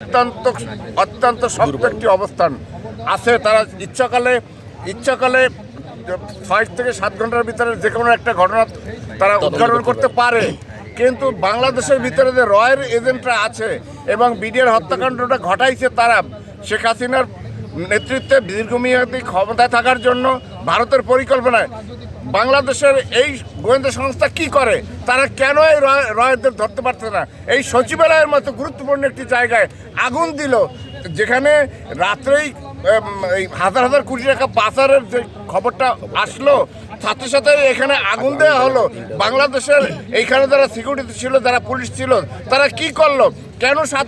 অত্যন্ত অত্যন্ত শক্ত একটি অবস্থান আছে। তারা ইচ্ছাকালে ইচ্ছাকালে ছয় থেকে সাত ঘণ্টার ভিতরে যে কোনো একটা ঘটনা তারা উদ্ঘাটন করতে পারে। কিন্তু বাংলাদেশের ভিতরে যে রয়ের এজেন্টরা আছে এবং বিডিআর হত্যাকাণ্ডটা ঘটাইছে তারা শেখ হাসিনার নেতৃত্বে দীর্ঘমেয়াদী ক্ষমতায় থাকার জন্য ভারতের পরিকল্পনায় বাংলাদেশের এই গোয়েন্দা সংস্থা কি করে? তারা কেন এই রয়- রয়েদের ধরতে পারছে না? এই সচিবালয়ের মতো গুরুত্বপূর্ণ একটি জায়গায় আগুন দিল, যেখানে রাত্রেই এই হাজার হাজার কোটি টাকা পাচারের যে খবরটা আসলো সাথে সাথে এখানে আগুন দেওয়া হলো। বাংলাদেশের এইখানে যারা সিকিউরিটি ছিল, যারা পুলিশ ছিল, তারা কি করল? কেন সাত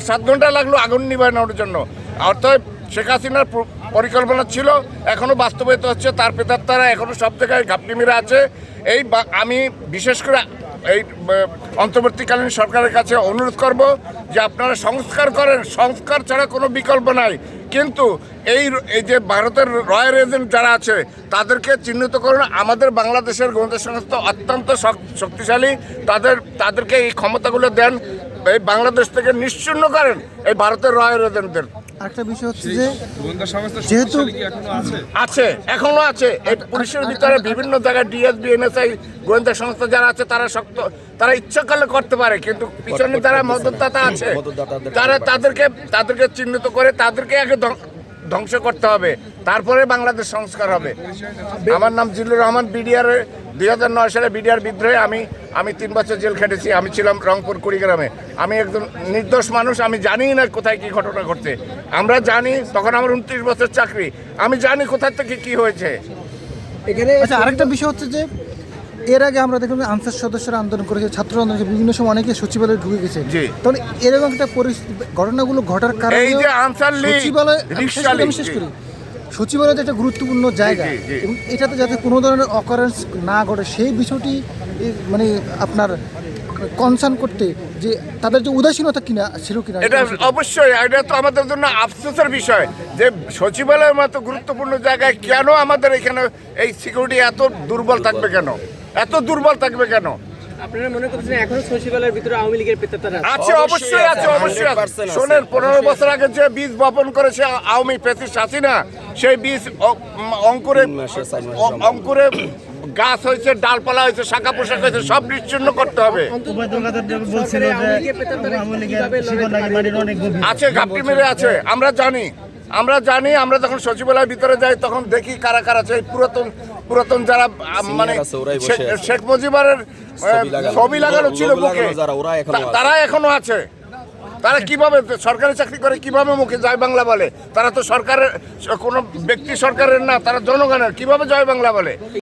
সাত ঘণ্টা লাগল আগুন নিবানোর জন্য? অর্থাৎ শেখ হাসিনার পরিকল্পনা ছিল, এখনও বাস্তবায়িত হচ্ছে, তার পেতার তারা এখনও সব জায়গায় ঘাপটি মেরে আছে। এই আমি বিশেষ করে এই অন্তর্বর্তীকালীন সরকারের কাছে অনুরোধ করব যে আপনারা সংস্কার করেন, সংস্কার ছাড়া কোনো বিকল্প নাই। কিন্তু এই এই যে ভারতের রয়্যাল এজেন্ট যারা আছে, তাদেরকে চিহ্নিত করুন, আমাদের বাংলাদেশের গোয়েন্দা সংস্থা অত্যন্ত শক্তিশালী, তাদের, তাদেরকে এই ক্ষমতাগুলো দেন, এই বাংলাদেশ থেকে নিশ্চিন্ন করেন এই ভারতের রয়্যাল এজেন্টদের। আরেকটা বিষয় হচ্ছে যে গোয়েন্দা সংস্থা যেহেতু- আছে? আছে এখনও আছে। এই পুলিশের ভিতরে বিভিন্ন জায়গায় ডিএসবি এনএসআই গোয়েন্দা সংস্থা যারা আছে তারা শক্ত তারা ইচ্ছা করলে করতে পারে কিন্তু পিছনে যারা মদতদাতা আছে তারা তাদেরকে তাদেরকে চিহ্নিত করে তাদেরকে আগে ধ্বংস করতে হবে। তারপরে বাংলাদেশ সংস্কার হবে। আমার নাম জিল্লুর রহমান বিডিআর দুই হাজার নয় সালে বিডিআর বিদ্রোহে আমি আমি তিন বছর জেল খেটেছি। আমি ছিলাম রংপুর কুড়িগ্রামে। আমি একজন নির্দোষ মানুষ আমি জানি না কোথায় কি ঘটনা ঘটছে। আমরা জানি তখন আমার উনত্রিশ বছর চাকরি। আমি জানি কোথা থেকে কি হয়েছে। আচ্ছা আরেকটা বিষয় হচ্ছে যে এর আগে আমরা দেখলাম আনসার সদস্যরা আন্দোলন করেছে ছাত্র আন্দোলন বিভিন্ন সময় অনেকে সচিবালয়ে ঢুকে গেছে। তাহলে এরকম একটা পরিস্থিতি ঘটনাগুলো ঘটার কারণে এই যে আনসার সচিবালয় আমি শেষ করি, সচিবালয় যে একটা গুরুত্বপূর্ণ জায়গা। এবং এটাতে যাতে কোনো ধরনের অকারেন্স না ঘটে সেই বিষয়টি মানে আপনার কনসার্ন করতে যে তাদের যে উদাসীনতা কিনা ছিল কিনা এটা অবশ্যই এটা তো আমাদের জন্য আফসোসের বিষয় যে সচিবালয়ের মতো গুরুত্বপূর্ণ জায়গায় কেন আমাদের এখানে এই সিকিউরিটি এত দুর্বল থাকবে কেন এত দুর্বল থাকবে কেন? আপনারা মনে করছেন এখনও সচিবালয়ের ভিতরে আওয়ামী লীগের আছে? অবশ্যই আছে অবশ্যই আছে। শোনেন পনেরো বছর আগে যে বীজ বপন করেছে আওয়ামী সেই বীজ অঙ্কুরে অঙ্কুরে গাছ হয়েছে ডালপালা হয়েছে শাখা পোশাক হয়েছে সব নিশ্চিন্ন করতে হবে? আছে ঘাপটি মেরে আছে আমরা জানি। আমরা জানি আমরা যখন সচিবালয়ের ভিতরে যাই তখন দেখি কারা কারা আছে পুরাতন পুরাতন যারা মানে শেখ- আছে। শেখ মুজিবের ছবি লাগানো। ছিল মুখে। তারা এখনও আছে তারা কীভাবে সরকারি চাকরি করে কীভাবে মুখে জয় বাংলা বলে তারা তো সরকারের কোনো ব্যক্তি সরকারের না তারা জনগণের কীভাবে জয় বাংলা বলে